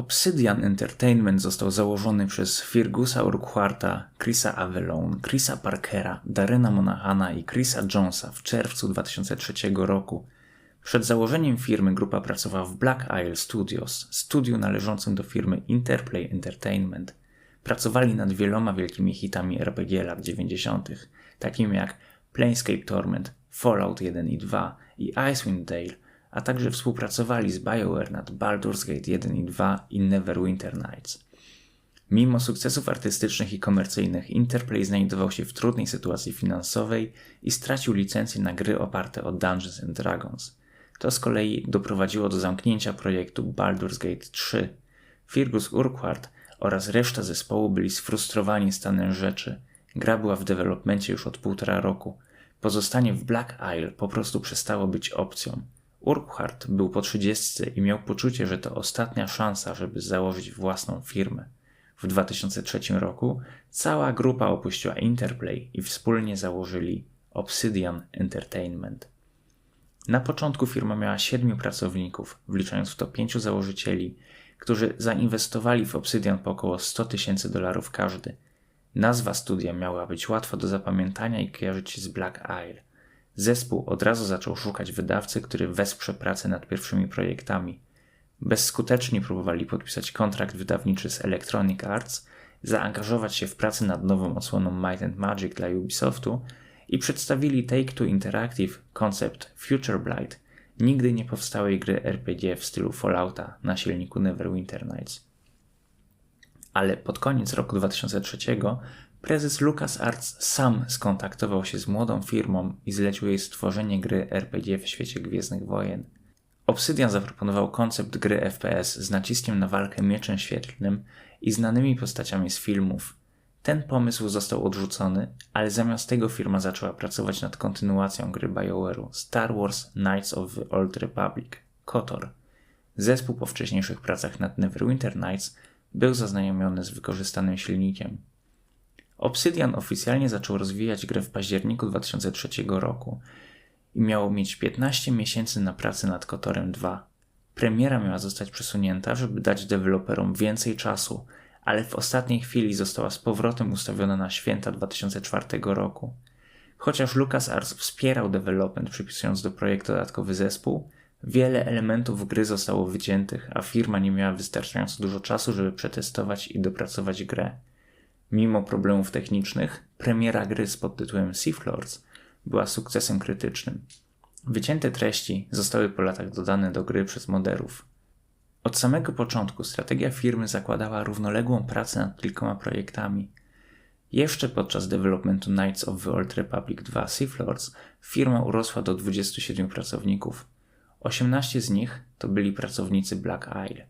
Obsidian Entertainment został założony przez Fergusa Urquharta, Chrisa Avalone, Chrisa Parkera, Darrena Monahana i Chrisa Jonesa w czerwcu 2003 roku. Przed założeniem firmy grupa pracowała w Black Isle Studios, studiu należącym do firmy Interplay Entertainment. Pracowali nad wieloma wielkimi hitami RPG lat 90., takimi jak Planescape Torment, Fallout 1 i 2 i Icewind Dale, a także współpracowali z BioWare nad Baldur's Gate 1 i 2 i Neverwinter Nights. Mimo sukcesów artystycznych i komercyjnych, Interplay znajdował się w trudnej sytuacji finansowej i stracił licencję na gry oparte o Dungeons and Dragons. To z kolei doprowadziło do zamknięcia projektu Baldur's Gate 3. Fergus Urquhart oraz reszta zespołu byli sfrustrowani stanem rzeczy. Gra była w dewelopmencie już od półtora roku. Pozostanie w Black Isle po prostu przestało być opcją. Urquhart był po trzydziestce i miał poczucie, że to ostatnia szansa, żeby założyć własną firmę. W 2003 roku cała grupa opuściła Interplay i wspólnie założyli Obsidian Entertainment. Na początku firma miała siedmiu pracowników, wliczając w to pięciu założycieli, którzy zainwestowali w Obsidian po około 100 tysięcy dolarów każdy. Nazwa studia miała być łatwa do zapamiętania i kojarzyć się z Black Isle. Zespół od razu zaczął szukać wydawcy, który wesprze pracę nad pierwszymi projektami. Bezskutecznie próbowali podpisać kontrakt wydawniczy z Electronic Arts, zaangażować się w pracę nad nową odsłoną Might and Magic dla Ubisoftu i przedstawili Take-Two Interactive koncept Future Blight, nigdy nie powstałej gry RPG w stylu Fallouta na silniku Neverwinter Nights. Ale pod koniec roku 2003 prezes LucasArts sam skontaktował się z młodą firmą i zlecił jej stworzenie gry RPG w świecie Gwiezdnych Wojen. Obsidian zaproponował koncept gry FPS z naciskiem na walkę mieczem świetlnym i znanymi postaciami z filmów. Ten pomysł został odrzucony, ale zamiast tego firma zaczęła pracować nad kontynuacją gry BioWare'u Star Wars Knights of the Old Republic KOTOR. Zespół po wcześniejszych pracach nad Neverwinter Nights był zaznajomiony z wykorzystanym silnikiem. Obsidian oficjalnie zaczął rozwijać grę w październiku 2003 roku i miało mieć 15 miesięcy na pracę nad Kotorem 2. Premiera miała zostać przesunięta, żeby dać deweloperom więcej czasu, ale w ostatniej chwili została z powrotem ustawiona na święta 2004 roku. Chociaż LucasArts wspierał development, przypisując do projektu dodatkowy zespół, wiele elementów gry zostało wyciętych, a firma nie miała wystarczająco dużo czasu, żeby przetestować i dopracować grę. Mimo problemów technicznych, premiera gry z podtytułem Seaflords była sukcesem krytycznym. Wycięte treści zostały po latach dodane do gry przez moderów. Od samego początku strategia firmy zakładała równoległą pracę nad kilkoma projektami. Jeszcze podczas developmentu Knights of the Old Republic 2 Seaflords firma urosła do 27 pracowników. 18 z nich to byli pracownicy Black Isle.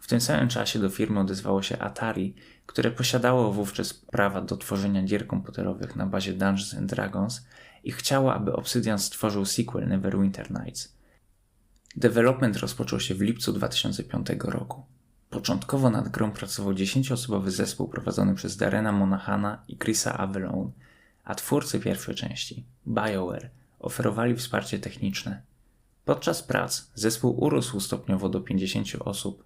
W tym samym czasie do firmy odezwało się Atari, które posiadało wówczas prawa do tworzenia gier komputerowych na bazie Dungeons and Dragons i chciało, aby Obsidian stworzył sequel Neverwinter Nights. Development rozpoczął się w lipcu 2005 roku. Początkowo nad grą pracował 10-osobowy zespół prowadzony przez Darena Monahana i Chrisa Avalone, a twórcy pierwszej części, BioWare, oferowali wsparcie techniczne. Podczas prac zespół urósł stopniowo do 50 osób.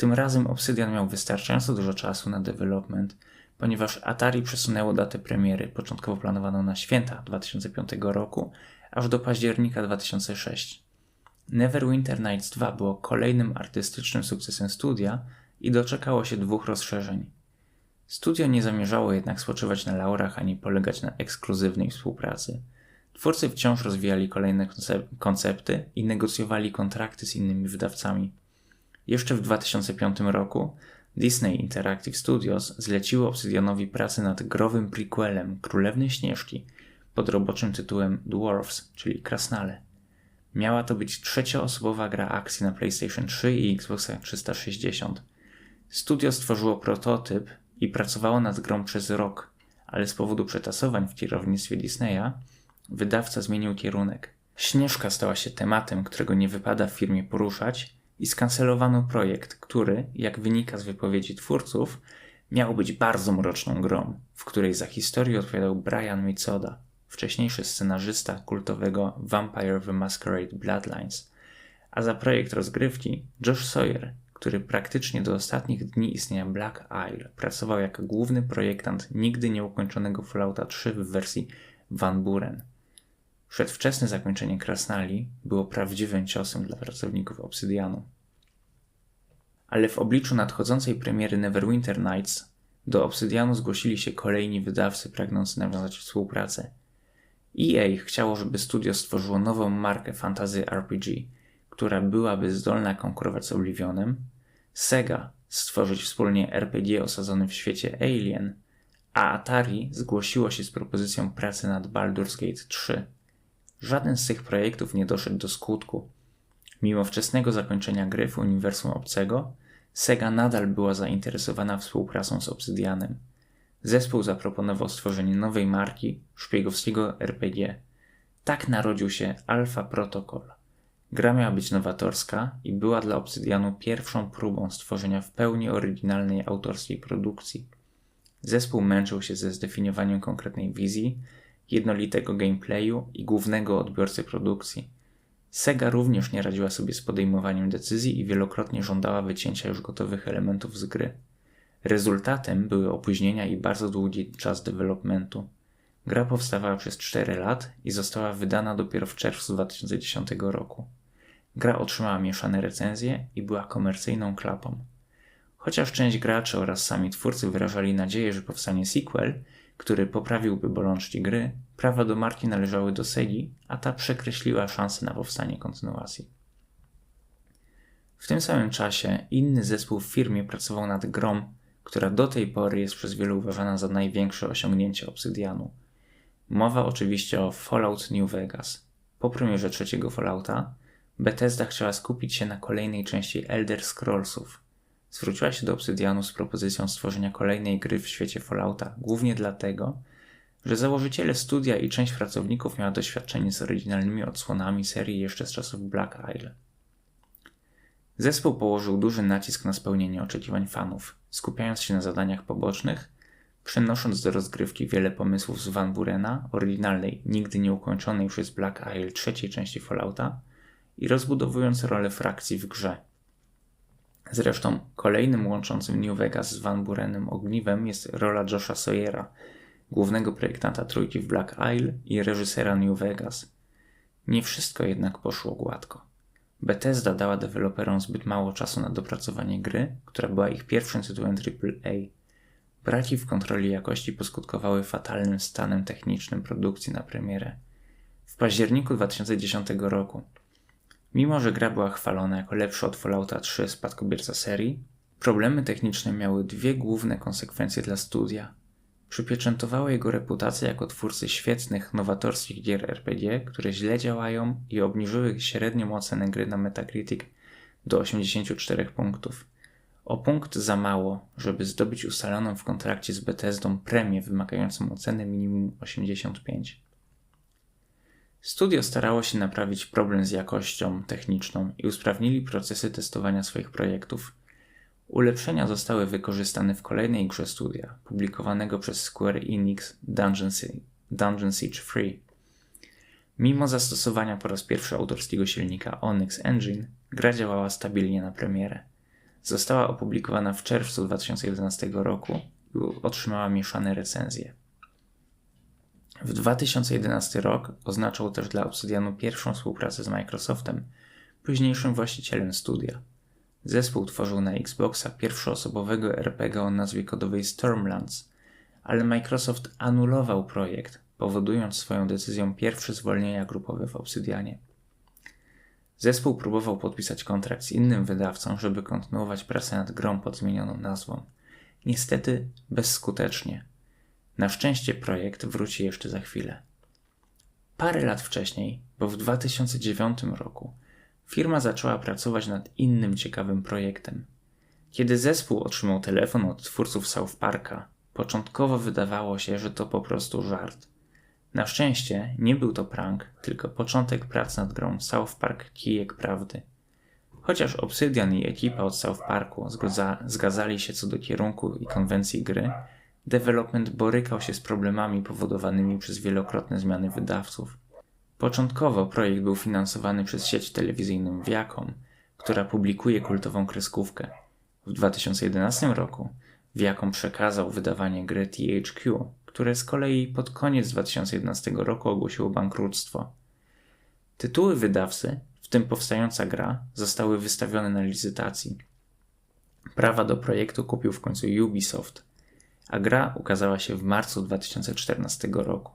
Tym razem Obsidian miał wystarczająco dużo czasu na development, ponieważ Atari przesunęło datę premiery, początkowo planowaną na święta 2005 roku, aż do października 2006. Neverwinter Nights 2 było kolejnym artystycznym sukcesem studia i doczekało się dwóch rozszerzeń. Studio nie zamierzało jednak spoczywać na laurach ani polegać na ekskluzywnej współpracy. Twórcy wciąż rozwijali kolejne koncepty i negocjowali kontrakty z innymi wydawcami. Jeszcze w 2005 roku Disney Interactive Studios zleciło Obsidianowi pracę nad growym prequelem Królewnej Śnieżki pod roboczym tytułem Dwarfs, czyli Krasnale. Miała to być trzecioosobowa gra akcji na PlayStation 3 i Xbox 360. Studio stworzyło prototyp i pracowało nad grą przez rok, ale z powodu przetasowań w kierownictwie Disneya wydawca zmienił kierunek. Śnieżka stała się tematem, którego nie wypada w firmie poruszać i skancelowano projekt, który, jak wynika z wypowiedzi twórców, miał być bardzo mroczną grą, w której za historię odpowiadał Brian Mitsoda, wcześniejszy scenarzysta kultowego Vampire the Masquerade Bloodlines, a za projekt rozgrywki Josh Sawyer, który praktycznie do ostatnich dni istnienia Black Isle pracował jako główny projektant nigdy nieukończonego Fallouta 3 w wersji Van Buren. Przedwczesne zakończenie Krasnali było prawdziwym ciosem dla pracowników Obsydianu. Ale w obliczu nadchodzącej premiery Neverwinter Nights do Obsydianu zgłosili się kolejni wydawcy pragnący nawiązać współpracę. EA chciało, żeby studio stworzyło nową markę fantasy RPG, która byłaby zdolna konkurować z Oblivionem, Sega stworzyć wspólnie RPG osadzony w świecie Alien, a Atari zgłosiło się z propozycją pracy nad Baldur's Gate 3. Żaden z tych projektów nie doszedł do skutku. Mimo wczesnego zakończenia gry w uniwersum obcego, Sega nadal była zainteresowana współpracą z Obsydianem. Zespół zaproponował stworzenie nowej marki szpiegowskiego RPG. Tak narodził się Alpha Protocol. Gra miała być nowatorska i była dla Obsydianu pierwszą próbą stworzenia w pełni oryginalnej autorskiej produkcji. Zespół męczył się ze zdefiniowaniem konkretnej wizji, jednolitego gameplayu i głównego odbiorcy produkcji. Sega również nie radziła sobie z podejmowaniem decyzji i wielokrotnie żądała wycięcia już gotowych elementów z gry. Rezultatem były opóźnienia i bardzo długi czas developmentu. Gra powstawała przez 4 lat i została wydana dopiero w czerwcu 2010 roku. Gra otrzymała mieszane recenzje i była komercyjną klapą. Chociaż część graczy oraz sami twórcy wyrażali nadzieję, że powstanie sequel, który poprawiłby bolączki gry, prawa do marki należały do Segi, a ta przekreśliła szanse na powstanie kontynuacji. W tym samym czasie inny zespół w firmie pracował nad grą, która do tej pory jest przez wielu uważana za największe osiągnięcie Obsydianu. Mowa oczywiście o Fallout New Vegas. Po premierze trzeciego Fallouta Bethesda chciała skupić się na kolejnej części Elder Scrollsów. Zwróciła się do Obsydianu z propozycją stworzenia kolejnej gry w świecie Fallouta, głównie dlatego, że założyciele studia i część pracowników miała doświadczenie z oryginalnymi odsłonami serii jeszcze z czasów Black Isle. Zespół położył duży nacisk na spełnienie oczekiwań fanów, skupiając się na zadaniach pobocznych, przenosząc do rozgrywki wiele pomysłów z Van Burena, oryginalnej, nigdy nie ukończonej przez Black Isle trzeciej części Fallouta i rozbudowując rolę frakcji w grze. Zresztą kolejnym łączącym New Vegas z Van Burenem ogniwem jest rola Josha Sawyera, głównego projektanta trójki w Black Isle i reżysera New Vegas. Nie wszystko jednak poszło gładko. Bethesda dała deweloperom zbyt mało czasu na dopracowanie gry, która była ich pierwszym tytułem AAA. Braki w kontroli jakości poskutkowały fatalnym stanem technicznym produkcji na premierę. W październiku 2010 roku, mimo że gra była chwalona jako lepsza od Fallouta 3 spadkobierca serii, problemy techniczne miały dwie główne konsekwencje dla studia – Przypieczętowało jego reputację jako twórcy świetnych, nowatorskich gier RPG, które źle działają i obniżyły średnią ocenę gry na Metacritic do 84 punktów. O punkt za mało, żeby zdobyć ustaloną w kontrakcie z Bethesdą premię wymagającą oceny minimum 85. Studio starało się naprawić problem z jakością techniczną i usprawnili procesy testowania swoich projektów – Ulepszenia zostały wykorzystane w kolejnej grze studia, publikowanego przez Square Enix Dungeon, Siege Free. Mimo zastosowania po raz pierwszy autorskiego silnika Onyx Engine, gra działała stabilnie na premierę. Została opublikowana w czerwcu 2011 roku i otrzymała mieszane recenzje. W 2011 rok oznaczał też dla Obsidianu pierwszą współpracę z Microsoftem, późniejszym właścicielem studia. Zespół tworzył na Xboxa pierwszoosobowego RPG o nazwie kodowej Stormlands, ale Microsoft anulował projekt, powodując swoją decyzją pierwsze zwolnienia grupowe w Obsydianie. Zespół próbował podpisać kontrakt z innym wydawcą, żeby kontynuować pracę nad grą pod zmienioną nazwą. Niestety bezskutecznie. Na szczęście projekt wróci jeszcze za chwilę. Parę lat wcześniej, bo w 2009 roku, firma zaczęła pracować nad innym ciekawym projektem. Kiedy zespół otrzymał telefon od twórców South Parka, początkowo wydawało się, że to po prostu żart. Na szczęście nie był to prank, tylko początek prac nad grą South Park Kijek Prawdy. Chociaż Obsidian i ekipa od South Parku zgadza, zgadzali się co do kierunku i konwencji gry, development borykał się z problemami powodowanymi przez wielokrotne zmiany wydawców. Początkowo projekt był finansowany przez sieć telewizyjną Viacom, która publikuje kultową kreskówkę. W 2011 roku Viacom przekazał wydawanie gry THQ, które z kolei pod koniec 2011 roku ogłosiło bankructwo. Tytuły wydawcy, w tym powstająca gra, zostały wystawione na licytacji. Prawa do projektu kupił w końcu Ubisoft, a gra ukazała się w marcu 2014 roku.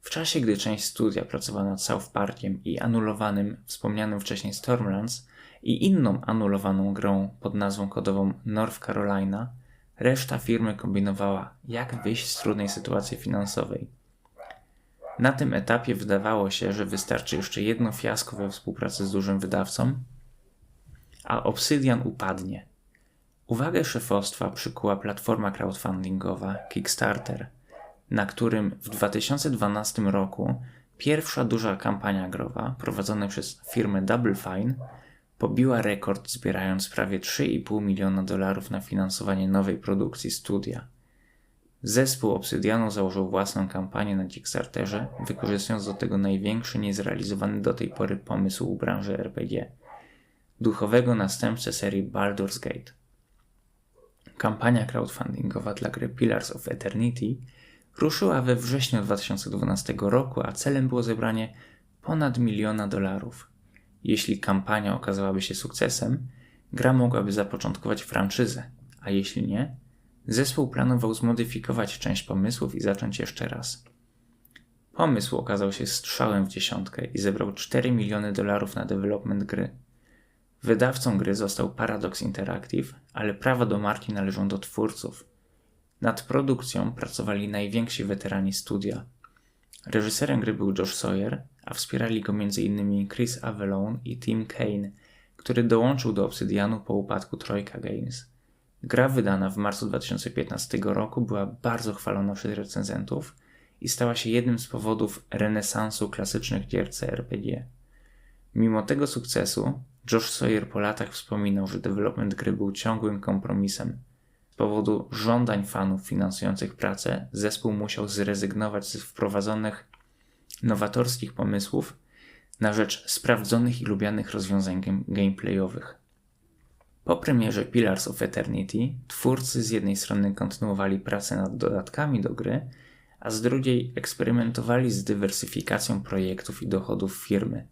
W czasie, gdy część studia pracowała nad South Parkiem i anulowanym, wspomnianym wcześniej Stormlands i inną anulowaną grą pod nazwą kodową North Carolina, reszta firmy kombinowała, jak wyjść z trudnej sytuacji finansowej. Na tym etapie wydawało się, że wystarczy jeszcze jedno fiasko we współpracy z dużym wydawcą, a Obsidian upadnie. Uwagę szefostwa przykuła platforma crowdfundingowa Kickstarter, na którym w 2012 roku pierwsza duża kampania growa prowadzona przez firmę Double Fine pobiła rekord zbierając prawie 3,5 miliona dolarów na finansowanie nowej produkcji studia. Zespół Obsydianu założył własną kampanię na Kickstarterze, wykorzystując do tego największy niezrealizowany do tej pory pomysł branży RPG duchowego następcę serii Baldur's Gate. Kampania crowdfundingowa dla gry Pillars of Eternity ruszyła we wrześniu 2012 roku, a celem było zebranie ponad miliona dolarów. Jeśli kampania okazałaby się sukcesem, gra mogłaby zapoczątkować franczyzę, a jeśli nie, zespół planował zmodyfikować część pomysłów i zacząć jeszcze raz. Pomysł okazał się strzałem w dziesiątkę i zebrał 4 miliony dolarów na development gry. Wydawcą gry został Paradox Interactive, ale prawa do marki należą do twórców. Nad produkcją pracowali najwięksi weterani studia. Reżyserem gry był Josh Sawyer, a wspierali go m.in. Chris Avellone i Tim Kane, który dołączył do Obsydianu po upadku Troika Games. Gra wydana w marcu 2015 roku była bardzo chwalona przez recenzentów i stała się jednym z powodów renesansu klasycznych gier CRPG. Mimo tego sukcesu, Josh Sawyer po latach wspominał, że development gry był ciągłym kompromisem. Z powodu żądań fanów finansujących pracę, zespół musiał zrezygnować z wprowadzonych nowatorskich pomysłów na rzecz sprawdzonych i lubianych rozwiązań gameplayowych. Po premierze Pillars of Eternity twórcy z jednej strony kontynuowali pracę nad dodatkami do gry, a z drugiej eksperymentowali z dywersyfikacją projektów i dochodów firmy.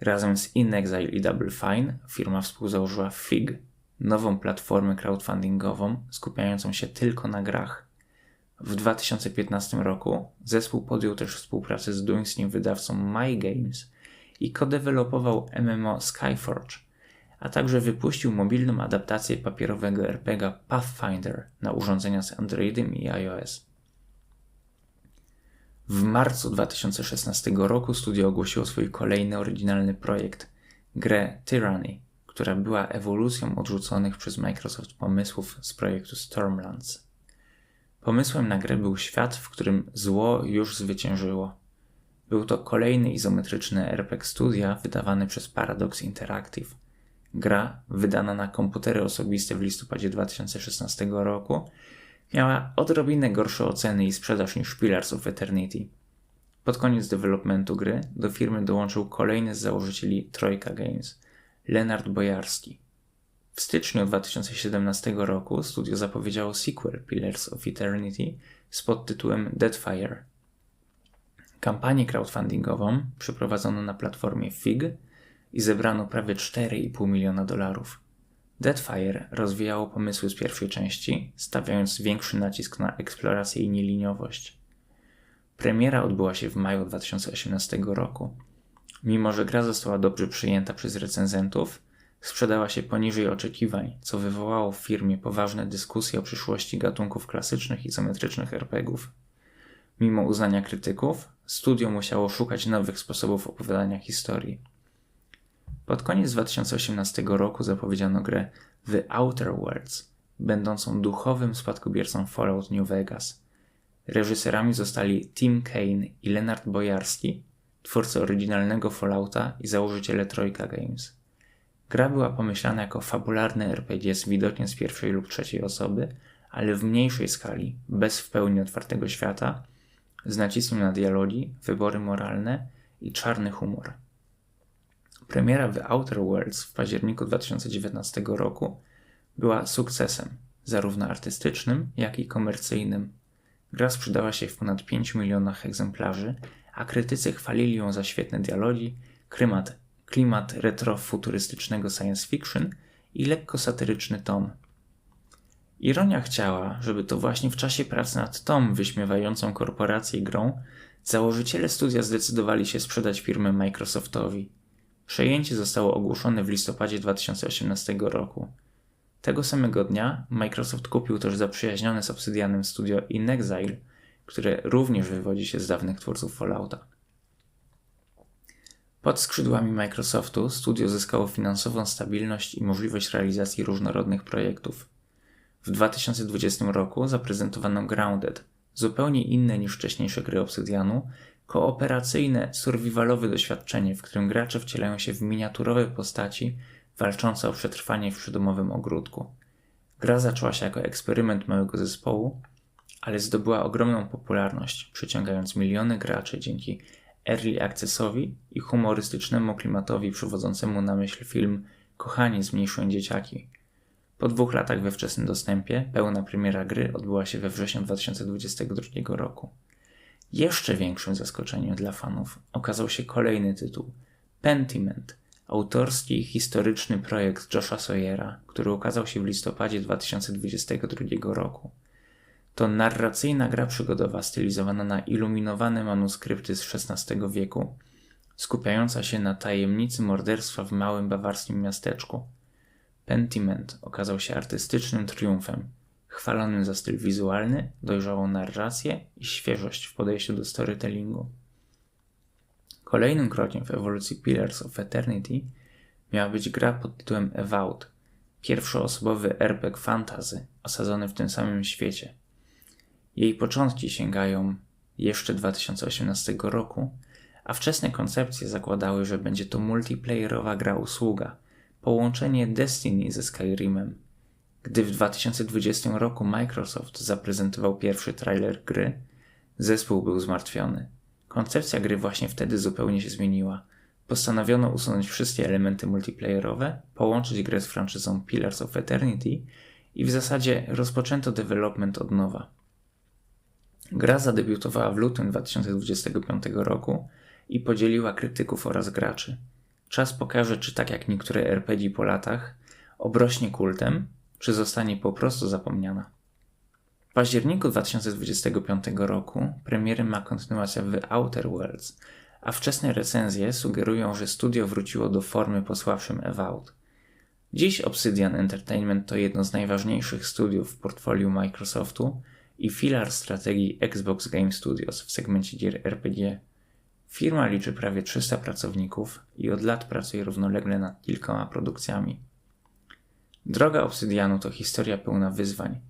Razem z InExile i Double Fine firma współzałożyła FIG, nową platformę crowdfundingową skupiającą się tylko na grach. W 2015 roku zespół podjął też współpracę z duńskim wydawcą My Games i kodevelopował MMO Skyforge, a także wypuścił mobilną adaptację papierowego RPG Pathfinder na urządzenia z Androidem i iOS. W marcu 2016 roku studio ogłosiło swój kolejny oryginalny projekt grę Tyranny, która była ewolucją odrzuconych przez Microsoft pomysłów z projektu Stormlands. Pomysłem na grę był świat, w którym zło już zwyciężyło. Był to kolejny izometryczny RPG studia wydawany przez Paradox Interactive. Gra, wydana na komputery osobiste w listopadzie 2016 roku, miała odrobinę gorsze oceny i sprzedaż niż Pillars of Eternity. Pod koniec developmentu gry do firmy dołączył kolejny z założycieli Trojka Games, Leonard Bojarski. W styczniu 2017 roku studio zapowiedziało sequel Pillars of Eternity z podtytułem Deadfire. Kampanię crowdfundingową przeprowadzono na platformie FIG i zebrano prawie 4,5 miliona dolarów. Deadfire rozwijało pomysły z pierwszej części, stawiając większy nacisk na eksplorację i nieliniowość. Premiera odbyła się w maju 2018 roku. Mimo, że gra została dobrze przyjęta przez recenzentów, sprzedała się poniżej oczekiwań, co wywołało w firmie poważne dyskusje o przyszłości gatunków klasycznych i izometrycznych RPGów. Mimo uznania krytyków, studio musiało szukać nowych sposobów opowiadania historii. Pod koniec 2018 roku zapowiedziano grę The Outer Worlds, będącą duchowym spadkobiercą Fallout New Vegas. Reżyserami zostali Tim Kane i Leonard Bojarski, twórcy oryginalnego Fallouta i założyciele Trojka Games. Gra była pomyślana jako fabularny RPG z widokiem z pierwszej lub trzeciej osoby, ale w mniejszej skali, bez w pełni otwartego świata, z naciskiem na dialogi, wybory moralne i czarny humor. Premiera The Outer Worlds w październiku 2019 roku była sukcesem, zarówno artystycznym, jak i komercyjnym. Gra sprzedała się w ponad 5 milionach egzemplarzy, a krytycy chwalili ją za świetne dialogi, klimat, klimat retro-futurystycznego science fiction i lekko satyryczny ton. Ironia chciała, żeby to właśnie w czasie pracy nad tą wyśmiewającą korporację grą założyciele studia zdecydowali się sprzedać firmę Microsoftowi. Przejęcie zostało ogłoszone w listopadzie 2018 roku. Tego samego dnia Microsoft kupił też zaprzyjaźnione z Obsidianem studio InXile, które również wywodzi się z dawnych twórców Fallouta. Pod skrzydłami Microsoftu studio zyskało finansową stabilność i możliwość realizacji różnorodnych projektów. W 2020 roku zaprezentowano Grounded, zupełnie inne niż wcześniejsze gry Obsydianu, kooperacyjne, survivalowe doświadczenie, w którym gracze wcielają się w miniaturowe postaci walczące o przetrwanie w przydomowym ogródku. Gra zaczęła się jako eksperyment małego zespołu, ale zdobyła ogromną popularność, przyciągając miliony graczy dzięki early accessowi i humorystycznemu klimatowi przywodzącemu na myśl film Kochani zmniejszyłem dzieciaki. Po dwóch latach we wczesnym dostępie pełna premiera gry odbyła się we wrześniu 2022 roku. Jeszcze większym zaskoczeniem dla fanów okazał się kolejny tytuł Pentiment, autorski historyczny projekt Josha Sawyera, który ukazał się w listopadzie 2022 roku. To narracyjna gra przygodowa stylizowana na iluminowane manuskrypty z XVI wieku, skupiająca się na tajemnicy morderstwa w małym bawarskim miasteczku. Pentiment okazał się artystycznym triumfem, chwalonym za styl wizualny, dojrzałą narrację i świeżość w podejściu do storytellingu. Kolejnym krokiem w ewolucji Pillars of Eternity miała być gra pod tytułem Avowed, pierwszoosobowy RPG fantasy osadzony w tym samym świecie. Jej początki sięgają jeszcze 2018 roku, a wczesne koncepcje zakładały, że będzie to multiplayerowa gra usługa, połączenie Destiny ze Skyrimem. Gdy w 2020 roku Microsoft zaprezentował pierwszy trailer gry, zespół był zmartwiony. Koncepcja gry właśnie wtedy zupełnie się zmieniła. Postanowiono usunąć wszystkie elementy multiplayerowe, połączyć grę z franczyzą Pillars of Eternity i w zasadzie rozpoczęto development od nowa. Gra zadebiutowała w lutym 2025 roku i podzieliła krytyków oraz graczy. Czas pokaże, czy tak jak niektóre RPG po latach, obrośnie kultem, czy zostanie po prostu zapomniana. W październiku 2025 roku premiery ma kontynuacja The Outer Worlds, a wczesne recenzje sugerują, że studio wróciło do formy po słabszym Evout. Dziś Obsidian Entertainment to jedno z najważniejszych studiów w portfolio Microsoftu i filar strategii Xbox Game Studios w segmencie gier RPG. Firma liczy prawie 300 pracowników i od lat pracuje równolegle nad kilkoma produkcjami. Droga Obsydianu to historia pełna wyzwań.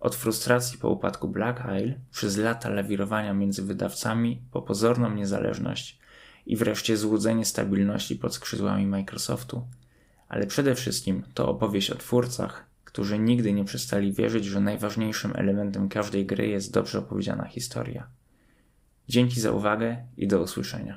Od frustracji po upadku Black Isle, przez lata lawirowania między wydawcami, po pozorną niezależność i wreszcie złudzenie stabilności pod skrzydłami Microsoftu. Ale przede wszystkim to opowieść o twórcach, którzy nigdy nie przestali wierzyć, że najważniejszym elementem każdej gry jest dobrze opowiedziana historia. Dzięki za uwagę i do usłyszenia.